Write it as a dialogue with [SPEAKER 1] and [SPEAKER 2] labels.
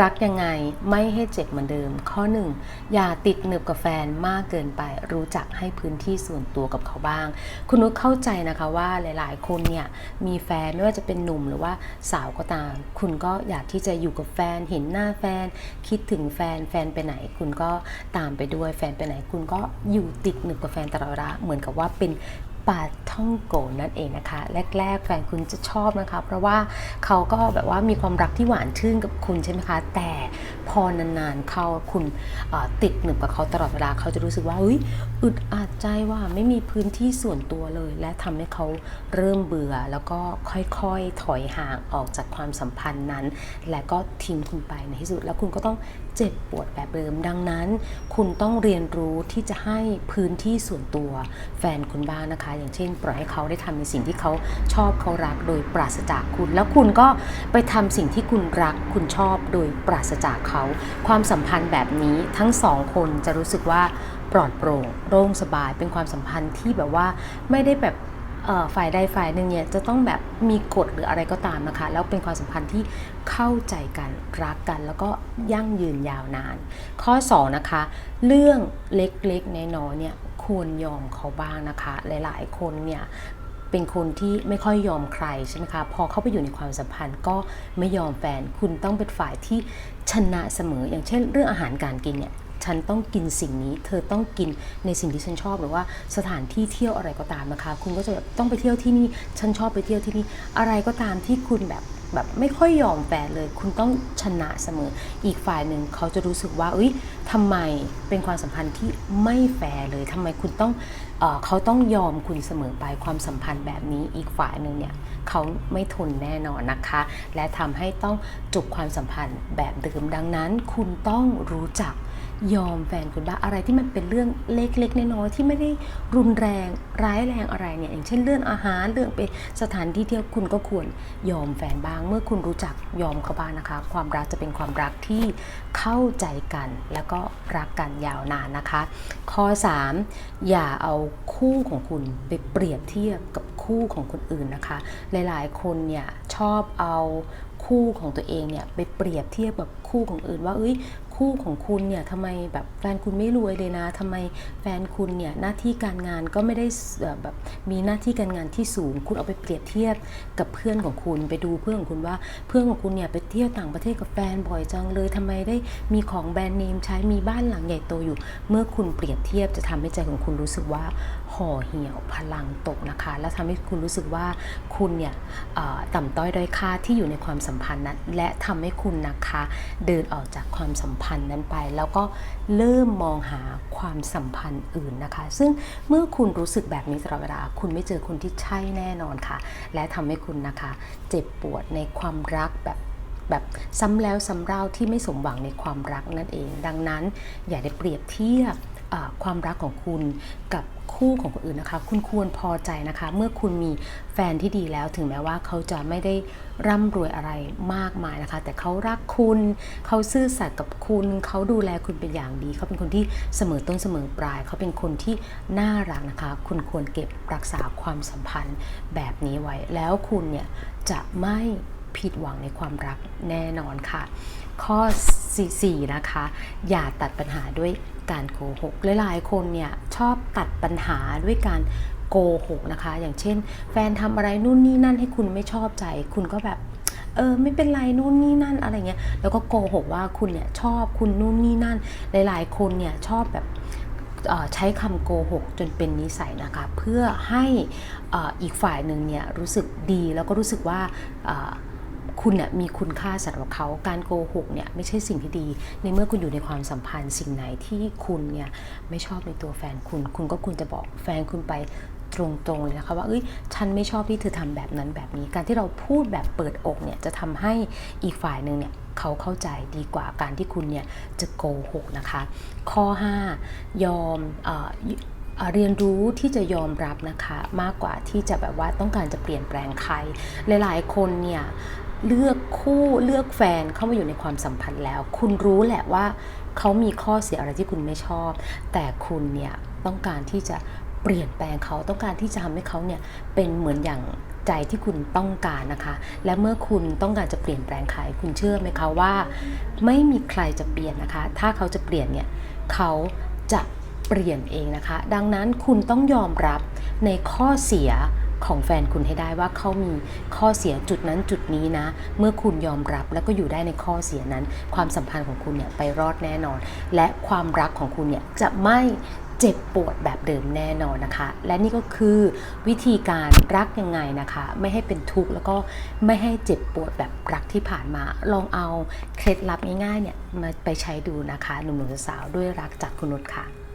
[SPEAKER 1] รักยังไงไม่ให้เจ็บเหมือนเดิม ข้อ 1 อย่าติดหนึบกับแฟนมากเกินไป รู้จักให้พื้นที่ส่วนตัวกับเขาบ้าง คุณนุชเข้าใจนะคะว่าหลายๆ คนเนี่ยมีแฟนไม่ว่าจะเป็นหนุ่มหรือว่าสาวก็ตาม คุณก็อยากที่จะอยู่กับแฟนเห็นหน้าแฟน คิดถึงแฟนแฟนไปไหน คุณก็ตามไปด้วยแฟนไปไหน คุณก็อยู่ติดหนึบกับแฟนตลอดเวลาเหมือนกับว่าเป็น ปาท่องโกนั่นเองนะคะ แรก ๆ แฟนคุณจะชอบนะคะ เพราะว่าเขาก็แบบว่ามีความรักที่หวานชื่นกับคุณใช่ไหมคะ แต่พอนานๆเขาคุณติดหนึบกับเขาตลอดเวลาเขาจะรู้สึกว่าเฮ้ยอึดอัดใจว่าไม่มีพื้นที่ส่วนตัวเลย และทำให้เขาเริ่มเบื่อ แล้วก็ค่อยๆถอยห่างออกจากความสัมพันธ์นั้น และก็ทิ้งคุณไปในที่สุด แล้วคุณก็ต้องเจ็บปวดแบบเดิมดังนั้น คุณต้องเรียนรู้ที่จะให้พื้นที่ส่วนตัวแฟนคุณบ้างนะคะอย่างเช่น ปล่อยให้เขาได้ทำในสิ่งที่เขาชอบเขารักโดยปราศจากคุณ แล้วคุณก็ไปทำสิ่งที่คุณรักคุณชอบโดยปราศจากเขา ความสัมพันธ์แบบนี้ทั้งสองคนจะรู้สึกว่าปลอดโปร่งโล่งสบาย เป็นความสัมพันธ์ที่แบบว่าไม่ได้แบบฝ่ายใดฝ่ายหนึ่งเนี่ยจะต้องแบบมีกฎหรืออะไรก็ตามนะคะ แล้วเป็นความสัมพันธ์ที่เข้าใจกันรักกัน แล้วก็ยั่งยืนยาวนาน ข้อ 2 นะคะ เรื่องเล็กๆน้อยๆเนี่ย ควรยอมเขาบ้างนะคะ หลายๆ คนเนี่ยเป็นคนที่ไม่ค่อยยอมใครใช่ไหมคะ พอเข้าไปอยู่ในความสัมพันธ์ก็ไม่ยอมแฟน คุณต้องเป็นฝ่ายที่ชนะเสมอ อย่างเช่น เรื่องอาหารการกินเนี่ยฉันต้องกินสิ่งนี้ เธอต้องกินในสิ่งที่ฉันชอบหรือว่าสถานที่เที่ยวอะไรก็ตามนะคะ คุณก็จะแบบต้องไปเที่ยวที่นี่ ฉันชอบไปเที่ยวที่นี่ อะไรก็ตามที่คุณแบบ แบบไม่ค่อยยอมแฟนเลย คุณต้องชนะเสมอ อีกฝ่ายหนึ่งเขาจะรู้สึกว่าเอ้ยทำไมเป็นความสัมพันธ์ที่ไม่แฟร์เลยทำไมคุณต้องเออเขาต้องยอมคุณเสมอไปความสัมพันธ์แบบนี้อีกฝ่ายหนึ่งเนี่ยเขาไม่ทนแน่นอนนะคะ และทำให้ต้องจบความสัมพันธ์แบบเดิมดังนั้น คุณต้องรู้จัก ยอมแฟนคุณบ้างอะไรที่มันเป็นเรื่องเล็กๆน้อยๆที่ไม่ได้รุนแรงร้ายแรงอะไรเนี่ยอย่างเช่นเรื่องอาหารเรื่องไปสถานที่เที่ยวคุณก็ควรยอมแฟนบ้าง เมื่อคุณรู้จักยอมเขาบ้างนะคะ ความรักจะเป็นความรักที่เข้าใจกัน แล้วก็รักกันยาวนานนะคะ ข้อ 3 อย่าเอาคู่ของคุณไปเปรียบเทียบกับคู่ของคนอื่นนะคะ หลายๆ คนเนี่ยชอบเอา คู่ของตัวเองเนี่ยไปเปรียบเทียบกับคู่ของอื่น ว่าเอ้ยคู่ของคุณเนี่ยทำไมแบบแฟนคุณไม่รวยเลยนะทำไมแฟนคุณเนี่ยหน้าที่การงานก็ไม่ได้แบบมีหน้าที่การงานที่สูง คุณเอาไปเปรียบเทียบกับเพื่อนของคุณไปดูเพื่อนของคุณว่าเพื่อนของคุณเนี่ยไปเที่ยวต่างประเทศกับแฟนบ่อยจังเลยทำไมได้มีของแบรนด์เนมใช้มีบ้านหลังใหญ่โตอยู่ เมื่อคุณเปรียบเทียบจะทำให้ใจของคุณรู้สึกว่า ห่อเหี่ยวพลังตกนะคะ และทำให้คุณรู้สึกว่าคุณเนี่ยเอ่อต่ำต้อยด้อยค่าที่อยู่ในความสัมพันธ์นั้น และทำให้คุณนะคะเดินออกจากความสัมพันธ์นั้นไป แล้วก็เริ่มมองหาความสัมพันธ์อื่นนะคะ ซึ่งเมื่อคุณรู้สึกแบบนี้ตลอดเวลา คุณไม่เจอคนที่ใช่แน่นอนค่ะ และทำให้คุณนะคะ เจ็บปวดในความรักแบบแบบซ้ำแล้วซ้ำเล่าที่ไม่สมหวังในความรักนั่นเอง ดังนั้นอย่าได้เปรียบเทียบ ความรักของคุณกับคู่ของคนอื่นนะคะ คุณควรพอใจนะคะ เมื่อคุณมีแฟนที่ดีแล้ว ถึงแม้ว่าเขาจะไม่ได้ร่ำรวยอะไรมากมายนะคะ แต่เขารักคุณ เขาซื่อสัตย์กับคุณ เขาดูแลคุณเป็นอย่างดี เขาเป็นคนที่เสมอต้นเสมอปลาย เขาเป็นคนที่น่ารักนะคะ คุณควรเก็บรักษาความสัมพันธ์แบบนี้ไว้ แล้วคุณเนี่ยจะไม่ ผิดหวังในความรักแน่นอนค่ะ ข้อ 4 นะคะ อย่าตัดปัญหาด้วยการโกหกหลายๆคนเนี่ยชอบตัดปัญหาด้วยการโกหกนะคะ อย่างเช่น แฟนทำอะไรนู่นนี่นั่นให้คุณไม่ชอบใจ คุณก็แบบเออไม่เป็นไรนู่นนี่นั่นอะไรเงี้ยแล้วก็โกหกว่าคุณเนี่ยชอบคุณนู่นนี่นั่น หลายๆ คนเนี่ยชอบแบบใช้คำโกหกจนเป็นนิสัยนะคะเพื่อให้ออีกฝ่ายหนึ่งเนี่ยรู้สึกดีแล้วก็รู้สึกว่า คุณเนี่ยมีคุณค่าสำหรับเขาการโกหกเนี่ยไม่ใช่สิ่งที่ดี ในเมื่อคุณอยู่ในความสัมพันธ์สิ่งไหนที่คุณเนี่ยไม่ชอบในตัวแฟนคุณ คุณก็ควรจะบอกแฟนคุณไปตรงๆเลยนะคะว่าเอ้ยฉันไม่ชอบที่เธอทำแบบนั้นแบบนี้ การที่เราพูดแบบเปิดอกเนี่ยจะทำให้อีกฝ่ายหนึ่งเนี่ยเขาเข้าใจดีกว่าการที่คุณเนี่ยจะโกหกนะคะ ข้อ 5 ยอมเอ่อเอ่อเรียนรู้ที่จะยอมรับนะคะ มากกว่าที่จะแบบว่าต้องการจะเปลี่ยนแปลงใคร หลายๆ คนเนี่ย เลือกคู่เลือกแฟนเข้ามาอยู่ในความสัมพันธ์แล้ว คุณรู้แหละว่าเขามีข้อเสียอะไรที่คุณไม่ชอบ แต่คุณเนี่ยต้องการที่จะเปลี่ยนแปลงเขาต้องการที่จะทำให้เขาเนี่ยเป็นเหมือนอย่างใจที่คุณต้องการนะคะ และเมื่อคุณต้องการจะเปลี่ยนแปลงใครคุณเชื่อไหมคะว่า ไม่มีใครจะเปลี่ยนนะคะ ถ้าเขาจะเปลี่ยนเนี่ยเขาจะเปลี่ยนเองนะคะ ดังนั้นคุณต้องยอมรับในข้อเสีย ของแฟนคุณให้ได้ว่าเขามีข้อเสียจุดนั้นจุดนี้นะ เมื่อคุณยอมรับแล้วก็อยู่ได้ในข้อเสียนั้น ความสัมพันธ์ของคุณเนี่ยไปรอดแน่นอน และความรักของคุณเนี่ยจะไม่เจ็บปวดแบบเดิมแน่นอนนะคะ และนี่ก็คือวิธีการรักยังไงนะคะ ไม่ให้เป็นทุกข์แล้วก็ไม่ให้เจ็บปวดแบบรักที่ผ่านมา ลองเอาเคล็ดลับง่ายๆเนี่ยมาไปใช้ดูนะคะ หนุ่มๆสาวๆด้วยรักจากคุณนุชค่ะ